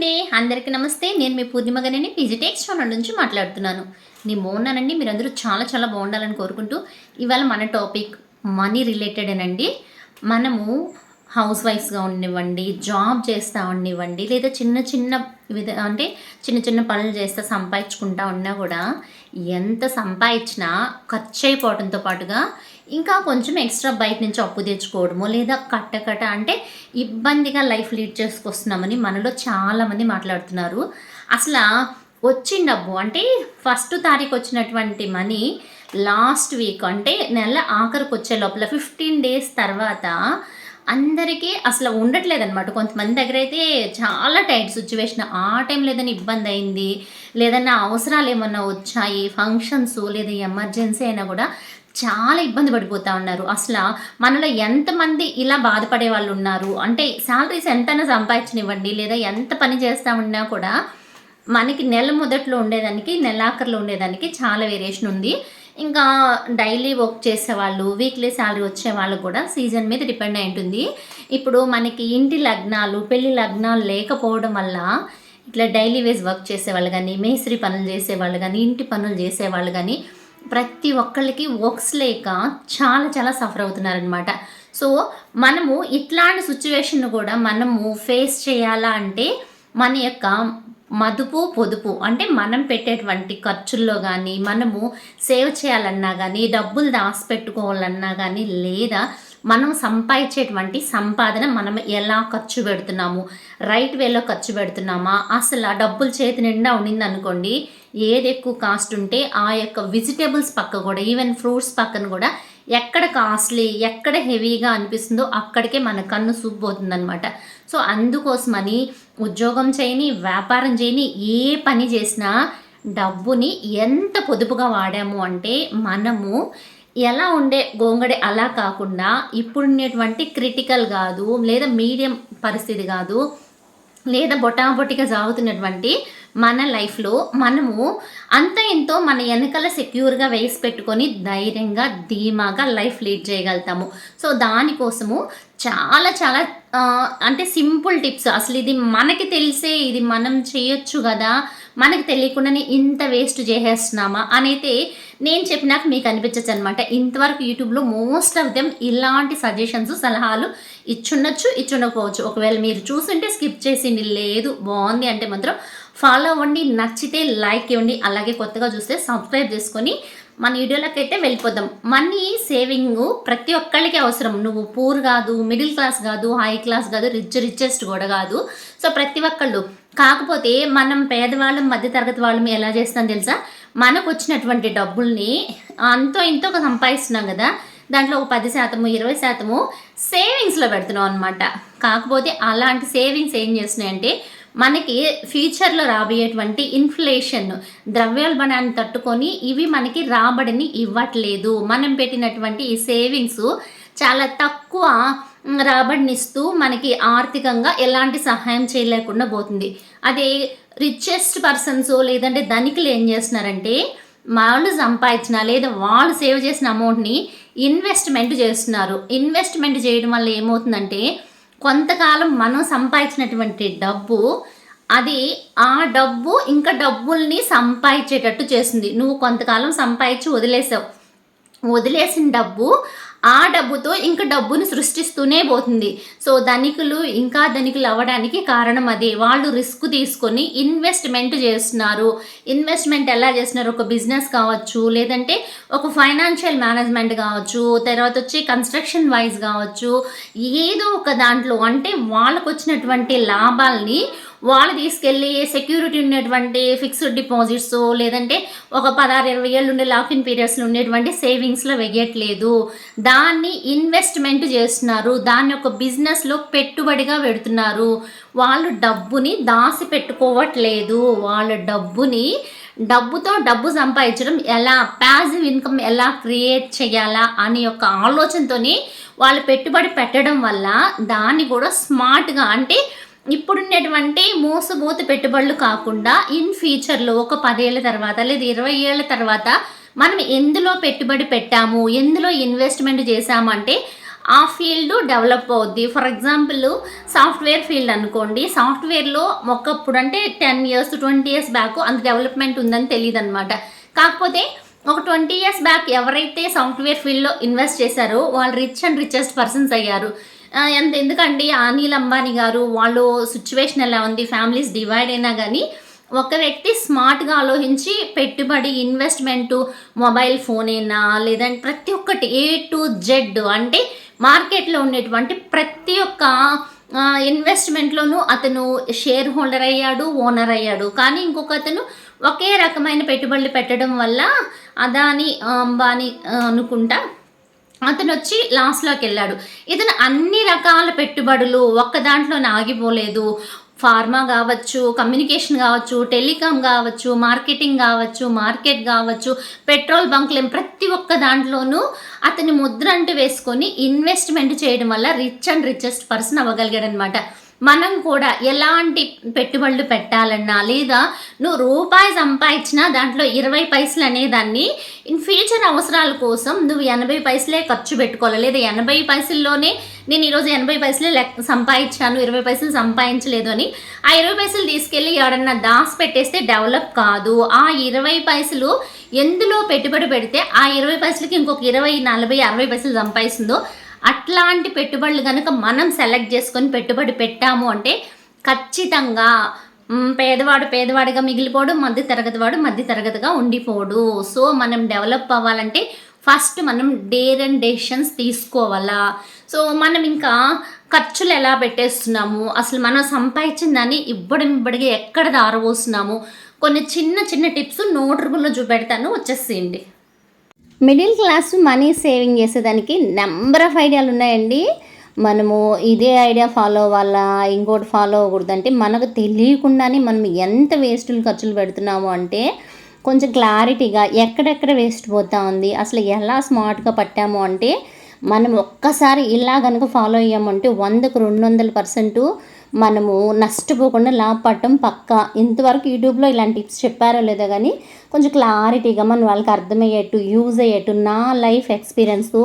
అండి. అందరికీ నమస్తే. నేను మీ పూర్ణిమ గారిని పీజీటెక్స్ ఛానల్ నుంచి మాట్లాడుతున్నాను. నేను బాగున్నానండి. మీరందరూ చాలా చాలా బాగుండాలని కోరుకుంటూ ఇవాళ మన టాపిక్ మనీ రిలేటెడేనండి మనము హౌస్ వైఫ్స్గా ఉండివ్వండి జాబ్ చేస్తూ ఉండివ్వండి లేదా చిన్న చిన్న విధ అంటే చిన్న చిన్న పనులు చేస్తూ సంపాదించుకుంటా ఉన్నా కూడా ఎంత సంపాదించినా ఖర్చు అయిపోవడంతో పాటుగా ఇంకా కొంచెం ఎక్స్ట్రా బయట నుంచి అప్పు తెచ్చుకోవడము లేదా కట్ట కట్ట అంటే ఇబ్బందిగా లైఫ్ లీడ్ చేసుకొస్తున్నామని మనలో చాలామంది మాట్లాడుతున్నారు. అసలు వచ్చిన డబ్బు అంటే ఫస్ట్ తారీఖు వచ్చినటువంటి మనీ లాస్ట్ వీక్ అంటే నెల ఆఖరికి వచ్చే లోపల ఫిఫ్టీన్ డేస్ తర్వాత అందరికీ అసలు ఉండట్లేదు అనమాట కొంతమంది దగ్గర అయితే చాలా టైట్ సిచ్యువేషన్ ఆ టైం లేదని ఇబ్బంది అయింది లేదన్నా అవసరాలు ఏమన్నా వచ్చాయి ఫంక్షన్స్ లేదా ఎమర్జెన్సీ అయినా కూడా చాలా ఇబ్బంది పడిపోతూ ఉన్నారు. అసలు మనలో ఎంతమంది ఇలా బాధపడే వాళ్ళు ఉన్నారు? అంటే శాలరీస్ ఎంతైనా సంపాదించనివ్వండి లేదా ఎంత పని చేస్తూ ఉన్నా కూడా మనకి నెల మొదట్లో ఉండేదానికి నెలాఖరులో ఉండేదానికి చాలా వేరియేషన్ ఉంది. ఇంకా డైలీ వర్క్ చేసేవాళ్ళు వీక్లీ శాలరీ వచ్చే వాళ్ళు కూడా సీజన్ మీద డిపెండ్ అయి ఉంటుంది. ఇప్పుడు మనకి ఇంటి లగ్నాలు పెళ్ళి లగ్నాలు లేకపోవడం వల్ల ఇట్లా డైలీ వేస్ వర్క్ చేసేవాళ్ళు కానీ మేస్త్రి పనులు చేసేవాళ్ళు కానీ ఇంటి పనులు చేసేవాళ్ళు కానీ ప్రతి ఒక్కళ్ళకి వర్క్స్ లేక చాలా చాలా సఫర్ అవుతున్నారనమాట సో మనము ఇట్లాంటి సిచ్యువేషన్ కూడా మనము ఫేస్ చేయాలా అంటే మన యొక్క మదుపు పొదుపు అంటే మనం పెట్టేటువంటి ఖర్చుల్లో కానీ మనము సేవ్ చేయాలన్నా కానీ డబ్బులు దాచిపెట్టుకోవాలన్నా కానీ లేదా మనం సంపాదించేటువంటి సంపాదన మనం ఎలా ఖర్చు పెడుతున్నాము? రైట్ వేలో ఖర్చు పెడుతున్నామా? అసలు ఆ డబ్బులు చేతి నిండా ఉండింది అనుకోండి ఏది ఎక్కువ కాస్ట్ ఉంటే ఆ యొక్క వెజిటేబుల్స్ పక్క కూడా ఈవెన్ ఫ్రూట్స్ పక్కన కూడా ఎక్కడ కాస్ట్లీ ఎక్కడ హెవీగా అనిపిస్తుందో అక్కడికే మన కన్ను అనమాట సో అందుకోసమని ఉద్యోగం చేయని వ్యాపారం చేయని ఏ పని చేసినా డబ్బుని ఎంత పొదుపుగా వాడాము అంటే మనము ఎలా ఉండే గోంగడే అలా కాకుండా ఇప్పుడున్నటువంటి క్రిటికల్ కాదు లేదా మీడియం పరిస్థితి కాదు లేదా బొటాబొటిగా సాగుతున్నటువంటి మన లైఫ్లో మనము అంత ఎంతో మన వెనకాల సెక్యూర్గా వేసి పెట్టుకొని ధైర్యంగా ధీమాగా లైఫ్ లీడ్ చేయగలుగుతాము. సో దానికోసము చాలా చాలా అంటే సింపుల్ టిప్స్ అసలు ఇది మనకి తెలిసే ఇది మనం చేయొచ్చు కదా? మనకి తెలియకుండానే ఇంత వేస్ట్ చేసేస్తున్నామా? అనైతే నేను చెప్పినాక మీకు అనిపించచ్చు అనమాట ఇంతవరకు యూట్యూబ్లో మోస్ట్ ఆఫ్ దెమ్ ఇలాంటి సజెషన్స్ సలహాలు ఇచ్చుండొచ్చు ఇచ్చుండకపోవచ్చు. ఒకవేళ మీరు చూసుంటే స్కిప్ చేసింది లేదు బాగుంది అంటే మాత్రం ఫాలో అవ్వండి నచ్చితే లైక్ ఇవ్వండి అలాగే కొత్తగా చూస్తే సబ్స్క్రైబ్ చేసుకొని మన వీడియోలోకి అయితే వెళ్ళిపోదాం. మనీ సేవింగ్ ప్రతి ఒక్కళ్ళకి అవసరం. నువ్వు పూర్ కాదు మిడిల్ క్లాస్ కాదు హై క్లాస్ కాదు రిచ్ రిచెస్ట్ కూడా కాదు. సో ప్రతి ఒక్కళ్ళు. కాకపోతే మనం పేదవాళ్ళం మధ్యతరగతి వాళ్ళం ఎలా చేస్తాం తెలుసా? మనకు వచ్చినటువంటి డబ్బుల్ని అంతో ఇంతో సంపాదిస్తున్నాం కదా. దాంట్లో ఒక పది శాతము ఇరవై శాతము సేవింగ్స్లో పెడుతున్నాం అనమాట కాకపోతే అలాంటి సేవింగ్స్ ఏం చేస్తున్నాయంటే మనకి ఫ్యూచర్లో రాబోయేటువంటి ఇన్ఫ్లేషన్ ద్రవ్యోల్బణాన్ని తట్టుకొని ఇవి మనకి రాబడిని ఇవ్వట్లేదు. మనం పెట్టినటువంటి ఈ సేవింగ్స్ చాలా తక్కువ రాబడినిస్తూ మనకి ఆర్థికంగా ఎలాంటి సహాయం చేయలేకుండా పోతుంది. అదే రిచెస్ట్ పర్సన్స్ లేదంటే ధనికులు ఏం చేస్తున్నారంటే వాళ్ళు సంపాదించిన లేదా వాళ్ళు సేవ్ చేసిన అమౌంట్ని ఇన్వెస్ట్మెంట్ చేస్తున్నారు. ఇన్వెస్ట్మెంట్ చేయడం వల్ల ఏమవుతుందంటే కొంతకాలం మనం సంపాదించినటువంటి డబ్బు అది ఆ డబ్బు ఇంకా డబ్బుల్ని సంపాదించేటట్టు చేస్తుంది. నువ్వు కొంతకాలం సంపాదించి వదిలేసావు. వదిలేసిన డబ్బు ఆ డబ్బుతో ఇంకా డబ్బును సృష్టిస్తూనే పోతుంది. సో ధనికులు ఇంకా ధనికులు అవ్వడానికి కారణం అదే. వాళ్ళు రిస్క్ తీసుకొని ఇన్వెస్ట్మెంట్ చేస్తున్నారు. ఇన్వెస్ట్మెంట్ ఎలా చేస్తున్నారు? ఒక బిజినెస్ కావచ్చు లేదంటే ఒక ఫైనాన్షియల్ మేనేజ్మెంట్ కావచ్చు తర్వాత వచ్చి కన్స్ట్రక్షన్ వైజ్ కావచ్చు ఏదో ఒక దాంట్లో. అంటే వాళ్ళకు వచ్చినటువంటి లాభాలని వాళ్ళు తీసుకెళ్ళి సెక్యూరిటీ ఉన్నటువంటి ఫిక్స్డ్ డిపాజిట్స్ లేదంటే ఒక పదహారు ఇరవై ఏళ్ళు ఉండే లాకిన్ పీరియడ్స్లో ఉండేటువంటి సేవింగ్స్లో వెయ్యట్లేదు దాన్ని ఇన్వెస్ట్మెంట్ చేస్తున్నారు. దాన్ని ఒక బిజినెస్లో పెట్టుబడిగా పెడుతున్నారు. వాళ్ళు డబ్బుని దాసి పెట్టుకోవట్లేదు వాళ్ళ డబ్బుని డబ్బుతో డబ్బు సంపాదించడం ఎలా ప్యాజివ్ ఇన్కమ్ ఎలా క్రియేట్ చేయాలా అనే యొక్క ఆలోచనతోని వాళ్ళు పెట్టుబడి పెట్టడం వల్ల దాన్ని కూడా స్మార్ట్గా అంటే ఇప్పుడున్నటువంటి మోసబోత పెట్టుబడులు కాకుండా ఇన్ ఫ్యూచర్లో ఒక పదేళ్ళ తర్వాత లేదా ఇరవై ఏళ్ళ తర్వాత మనం ఎందులో పెట్టుబడి పెట్టాము ఎందులో ఇన్వెస్ట్మెంట్ చేశామంటే ఆ ఫీల్డ్ డెవలప్ అవుద్ది. ఫర్ ఎగ్జాంపుల్ సాఫ్ట్వేర్ ఫీల్డ్ అనుకోండి. సాఫ్ట్వేర్లో ఒకప్పుడు అంటే ten years twenty years back అంత డెవలప్మెంట్ ఉందని తెలియదు అనమాట కాకపోతే ఒక ట్వంటీ ఇయర్స్ బ్యాక్ ఎవరైతే సాఫ్ట్వేర్ ఫీల్డ్లో ఇన్వెస్ట్ చేశారో వాళ్ళు రిచ్ అండ్ రిచెస్ట్ పర్సన్స్ అయ్యారు. ఎంత ఎందుకండి? అనిల్ అంబానీ గారు వాళ్ళు సిచ్యువేషన్ ఎలా ఉంది? ఫ్యామిలీస్ డివైడ్ అయినా కానీ ఒక వ్యక్తి స్మార్ట్గా ఆలోచించి పెట్టుబడి ఇన్వెస్ట్మెంట్ మొబైల్ ఫోన్ అయినా లేదంటే ప్రతి ఒక్కటి ఏ టు జెడ్ అంటే మార్కెట్లో ఉండేటువంటి ప్రతి ఒక్క ఇన్వెస్ట్మెంట్లోనూ అతను షేర్ హోల్డర్ అయ్యాడు ఓనర్ అయ్యాడు. కానీ ఇంకొక అతను ఒకే రకమైన పెట్టుబడులు పెట్టడం వల్ల అదాని అంబానీ అనుకుంటా అతను వచ్చి లాస్ట్లోకి వెళ్ళాడు. ఇతను అన్ని రకాల పెట్టుబడులు ఒక్క దాంట్లో ఆగిపోలేదు. ఫార్మా కావచ్చు కమ్యూనికేషన్ కావచ్చు టెలికాం కావచ్చు మార్కెటింగ్ కావచ్చు మార్కెట్ కావచ్చు పెట్రోల్ బంక్లు ప్రతి ఒక్క దాంట్లోనూ అతని ముద్ర అంటూ వేసుకొని ఇన్వెస్ట్మెంట్ చేయడం వల్ల రిచ్ అండ్ రిచెస్ట్ పర్సన్ అవ్వగలిగాడు అనమాట మనం కూడా ఎలాంటి పెట్టుబడులు పెట్టాలన్నా లేదా నువ్వు రూపాయి సంపాదించినా దాంట్లో ఇరవై పైసలు అనేదాన్ని ఇన్ ఫ్యూచర్ అవసరాల కోసం నువ్వు ఎనభై పైసలే ఖర్చు పెట్టుకోవాలి. లేదా ఎనభై పైసల్లోనే నేను ఈరోజు ఎనభై పైసలే లెక్క సంపాదించాను ఇరవై పైసలు సంపాదించలేదు అని ఆ ఇరవై పైసలు తీసుకెళ్ళి ఎవడన్నా దాసి పెట్టేస్తే డెవలప్ కాదు. ఆ ఇరవై పైసలు ఎందులో పెట్టుబడి పెడితే ఆ ఇరవై పైసలకి ఇంకొక ఇరవై నలభై అరవై పైసలు సంపాదిస్తుందో అట్లాంటి పెట్టుబడులు కనుక మనం సెలెక్ట్ చేసుకొని పెట్టుబడి పెట్టాము అంటే ఖచ్చితంగా పేదవాడు పేదవాడిగా మిగిలిపోడు మధ్య తరగతి వాడు మధ్య తరగతిగా ఉండిపోడు. సో మనం డెవలప్ అవ్వాలంటే ఫస్ట్ మనం డేర్ అండ్ డెసిషన్స్ తీసుకోవాలా. సో మనం ఇంకా ఖర్చులు ఎలా పెట్టేస్తున్నాము? అసలు మనం సంపాదించిన దాన్ని ఇవ్వడం ఇవ్వడిగా ఎక్కడ దారబోస్తున్నాము? కొన్ని చిన్న చిన్న టిప్స్ నోటబుల్లో చూపెడతాను. వచ్చేసేయండి. మిడిల్ క్లాస్ మనీ సేవింగ్ చేసేదానికి నెంబర్ ఆఫ్ ఐడియాలు ఉన్నాయండి. మనము ఇదే ఐడియా ఫాలో అవ్వాలా ఇంకోటి ఫాలో అవ్వకూడదు అంటే మనకు తెలియకుండానే మనం ఎంత వేస్టులు ఖర్చులు పెడుతున్నాము అంటే కొంచెం క్లారిటీగా ఎక్కడెక్కడ వేస్ట్ పోతా ఉంది అసలు ఎలా స్మార్ట్గా పట్టాము అంటే మనం ఒక్కసారి ఇలా కనుక ఫాలో అయ్యామంటే వందకు రెండు వందల పర్సెంటు మనము నష్టపోకుండా లాభపడటం పక్కా. ఇంతవరకు యూట్యూబ్లో ఇలాంటి టిప్స్ చెప్పారో లేదో కానీ కొంచెం క్లారిటీగా మనం వాళ్ళకి అర్థమయ్యేట్టు యూజ్ అయ్యేట్టు నా లైఫ్ ఎక్స్పీరియన్స్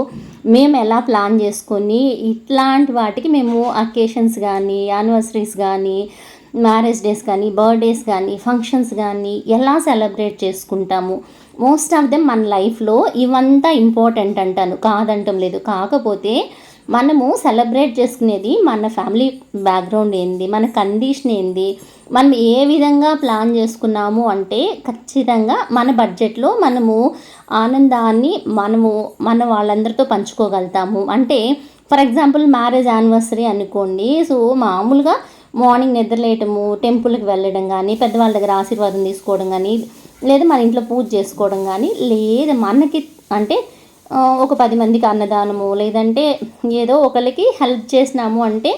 మేము ఎలా ప్లాన్ చేసుకొని ఇట్లాంటి వాటికి మేము అకేషన్స్ కానీ యానివర్సరీస్ కానీ మ్యారేజ్ డేస్ కానీ బర్త్డేస్ కానీ ఫంక్షన్స్ కానీ ఎలా సెలబ్రేట్ చేసుకుంటాము? మోస్ట్ ఆఫ్ దెమ్ మన లైఫ్లో ఇవంతా ఇంపార్టెంట్ అంటాను. కాదంటం లేదు. కాకపోతే మనము సెలబ్రేట్ చేసుకునేది మన ఫ్యామిలీ బ్యాక్గ్రౌండ్ ఏంది మన కండిషన్ ఏంది మనం ఏ విధంగా ప్లాన్ చేసుకున్నాము అంటే ఖచ్చితంగా మన బడ్జెట్లో మనము ఆనందాన్ని మనము మన వాళ్ళందరితో పంచుకోగలుగుతాము. అంటే ఫర్ ఎగ్జాంపుల్ మ్యారేజ్ యానివర్సరీ అనుకోండి సో మామూలుగా మార్నింగ్ నిద్రలేయటము టెంపుల్కి వెళ్ళడం కానీ పెద్దవాళ్ళ దగ్గర ఆశీర్వాదం తీసుకోవడం కానీ లేదా మన ఇంట్లో పూజ చేసుకోవడం కానీ లేదా మనకి అంటే ఒక పది మందికి అన్నదానము లేదంటే ఏదో ఒకరికి హెల్ప్ చేసినాము అంటే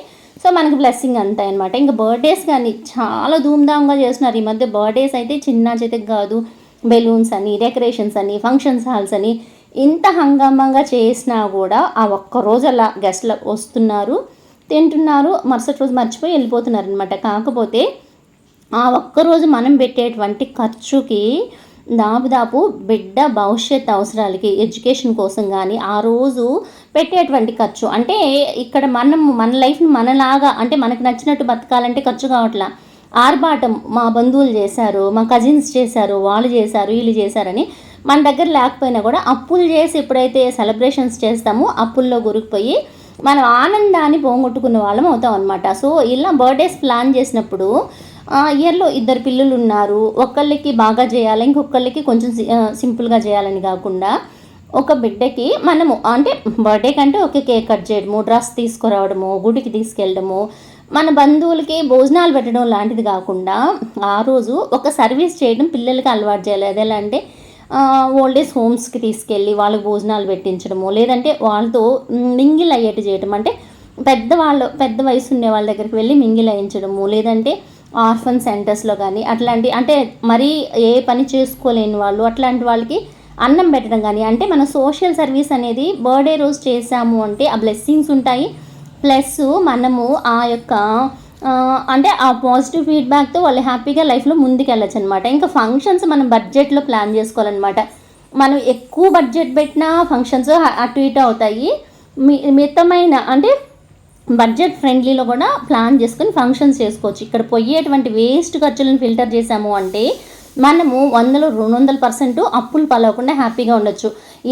సో మనకి బ్లెస్సింగ్ అంతాయి అనమాట ఇంకా బర్త్డేస్ కానీ చాలా ధూమ్ధామ్గా చేస్తున్నారు. ఈ మధ్య బర్త్డేస్ అయితే చిన్న చేతికి కాదు బెలూన్స్ అని డెకరేషన్స్ అని ఫంక్షన్స్ హాల్స్ అని ఇంత హంగామంగా చేసినా కూడా ఆ ఒక్క రోజు అలా గెస్ట్లు వస్తున్నారు తింటున్నారు మరుసటి రోజు మర్చిపోయి వెళ్ళిపోతున్నారు అనమాట కాకపోతే ఆ ఒక్కరోజు మనం పెట్టేటువంటి ఖర్చుకి దాదాపు బిడ్డ భవిష్యత్ అవసరాలకి ఎడ్యుకేషన్ కోసం కానీ ఆ రోజు పెట్టేటువంటి ఖర్చు. అంటే ఇక్కడ మనం మన లైఫ్ని మనలాగా అంటే మనకు నచ్చినట్టు బతకాలంటే ఖర్చు కావట్లా. ఆర్భాటం మా బంధువులు చేశారు మా కజిన్స్ చేశారు వాళ్ళు చేశారు వీళ్ళు చేశారని మన దగ్గర లేకపోయినా కూడా అప్పులు చేసి ఎప్పుడైతే సెలబ్రేషన్స్ చేస్తామో అప్పుల్లో గురికిపోయి మనం ఆనందాన్ని పోగొట్టుకున్న వాళ్ళం అవుతాం అనమాట సో ఇలా బర్త్డేస్ ప్లాన్ చేసినప్పుడు ఇయర్లో ఇద్దరు పిల్లలు ఉన్నారు. ఒకళ్ళకి బాగా చేయాలి ఇంకొకళ్ళకి కొంచెం సి- సింపుల్గా చేయాలని కాకుండా ఒక బిడ్డకి మనము అంటే బర్త్డే కంటే ఒక కేక్ కట్ చేయడము డ్రెస్ తీసుకురావడము గుడికి తీసుకెళ్ళడము మన బంధువులకి భోజనాలు పెట్టడం లాంటిది కాకుండా ఆ రోజు ఒక సర్వీస్ చేయడం పిల్లలకి అలవాటు చేయాలి. అది ఎలా అంటే ఓల్డ్ ఏజ్ హోమ్స్కి తీసుకెళ్ళి వాళ్ళకి భోజనాలు పెట్టించడము లేదంటే వాళ్ళతో మింగిల్ అయ్యేట్టు చేయడం అంటే పెద్దవాళ్ళు పెద్ద వయసు ఉండే వాళ్ళ దగ్గరికి వెళ్ళి మింగిల్ అయ్యించడము లేదంటే ఆర్ఫన్ సెంటర్స్లో కానీ అట్లాంటి అంటే మరీ ఏ పని చేసుకోలేని వాళ్ళు అట్లాంటి వాళ్ళకి అన్నం పెట్టడం కానీ అంటే మన సోషల్ సర్వీస్ అనేది బర్త్డే రోజు చేసాము అంటే ఆ బ్లెస్సింగ్స్ ఉంటాయి. ప్లస్ మనము ఆ యొక్క అంటే ఆ పాజిటివ్ ఫీడ్బ్యాక్తో వాళ్ళు హ్యాపీగా లైఫ్లో ముందుకెళ్ళచ్చు అనమాట ఇంకా ఫంక్షన్స్ మనం బడ్జెట్లో ప్లాన్ చేసుకోవాలన్నమాట మనం ఎక్కువ బడ్జెట్ పెట్టినా ఫంక్షన్స్ అటు ఇటు అవుతాయి. మి- మితమైన అంటే బడ్జెట్ ఫ్రెండ్లీలో కూడా ప్లాన్ చేసుకొని ఫంక్షన్స్ చేసుకోవచ్చు. ఇక్కడ పోయేటువంటి వేస్ట్ ఖర్చులను ఫిల్టర్ చేసాము అంటే మనము వందలు రెండు వందల పర్సెంట్ అప్పులు పలవకుండా హ్యాపీగా ఉండొచ్చు.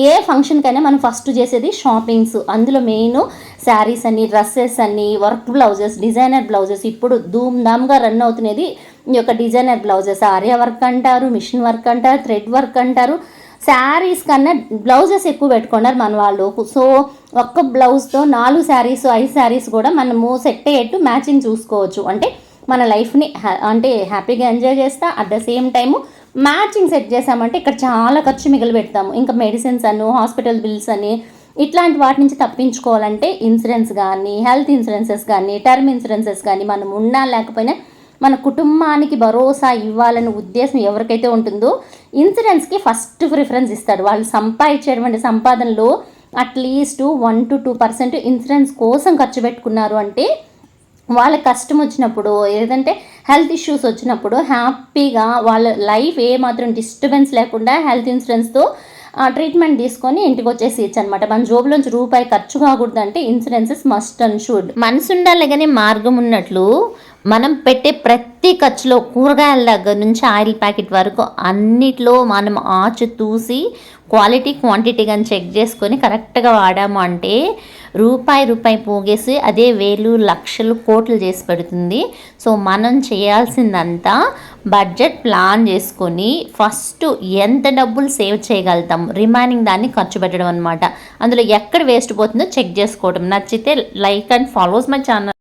ఏ ఫంక్షన్కైనా మనం ఫస్ట్ చేసేది షాపింగ్స్ అందులో మెయిన్ శారీస్ అని డ్రెస్సెస్ అని వర్క్ బ్లౌజెస్ డిజైనర్ బ్లౌజెస్ ఇప్పుడు ధూమ్ ధామ్గా రన్ అవుతున్నది ఈ యొక్క డిజైనర్ బ్లౌజెస్ ఆర్య వర్క్ అంటారు మిషన్ వర్క్ అంటారు థ్రెడ్ వర్క్ అంటారు. శారీస్ కన్నా బ్లౌజెస్ ఎక్కువ పెట్టుకున్నారు మన వాళ్ళు. సో ఒక్క బ్లౌజ్తో నాలుగు శారీస్ ఐదు శారీస్ కూడా మనము సెట్ అయ్యేట్టు మ్యాచింగ్ చూసుకోవచ్చు. అంటే మన లైఫ్ని అంటే హ్యాపీగా ఎంజాయ్ చేస్తా at the same time matching set చేసామంటే ఇక్కడ చాలా ఖర్చు మిగిలి పెడతాము. ఇంకా మెడిసిన్స్ అను హాస్పిటల్ బిల్స్ అని ఇట్లాంటి వాటి నుంచి తప్పించుకోవాలంటే ఇన్సూరెన్స్ కానీ హెల్త్ ఇన్సూరెన్సెస్ కానీ టర్మ్ ఇన్సూరెన్సెస్ కానీ మనం ఉన్నా లేకపోయినా మన కుటుంబానికి భరోసా ఇవ్వాలనే ఉద్దేశం ఎవరికైతే ఉంటుందో ఇన్సూరెన్స్కి ఫస్ట్ ప్రిఫరెన్స్ ఇస్తాడు వాళ్ళు సంపాదించేటువంటి సంపాదనలో at least one to two percent insurance కోసం ఖర్చు పెట్టుకున్నారు అంటే వాళ్ళ కష్టం వచ్చినప్పుడు ఏదంటే హెల్త్ ఇష్యూస్ వచ్చినప్పుడు హ్యాపీగా వాళ్ళ లైఫ్ ఏ మాత్రం డిస్టర్బెన్స్ లేకుండా హెల్త్ ఇన్సూరెన్స్తో ట్రీట్మెంట్ తీసుకొని ఇంటికి వచ్చేసి అనమాట మన జోబులోంచి రూపాయి ఖర్చు కాకూడదు అంటే ఇన్సూరెన్సెస్ మస్ట్ అండ్ షుడ్. మనసు ఉండాలి కానీ మార్గం ఉన్నట్లు మనం పెట్టే ప్రతి ఖర్చులో కూరగాయల దగ్గర నుంచి ఆయిల్ ప్యాకెట్ వరకు అన్నిట్లో మనం ఆచి తూసి క్వాలిటీ క్వాంటిటీ కానీ చెక్ చేసుకొని కరెక్ట్గా వాడాము అంటే రూపాయి రూపాయి పోగేసి అదే వేలు లక్షలు కోట్లు చేసి పెడుతుంది. సో మనం చేయాల్సిందంతా బడ్జెట్ ప్లాన్ చేసుకొని ఫస్ట్ ఎంత డబ్బులు సేవ్ చేయగలుగుతాం? రిమైనింగ్ దాన్ని ఖర్చు పెట్టడం అనమాట అందులో ఎక్కడ వేస్ట్ పోతుందో చెక్ చేసుకోవడం నచ్చితే like and follows my channel.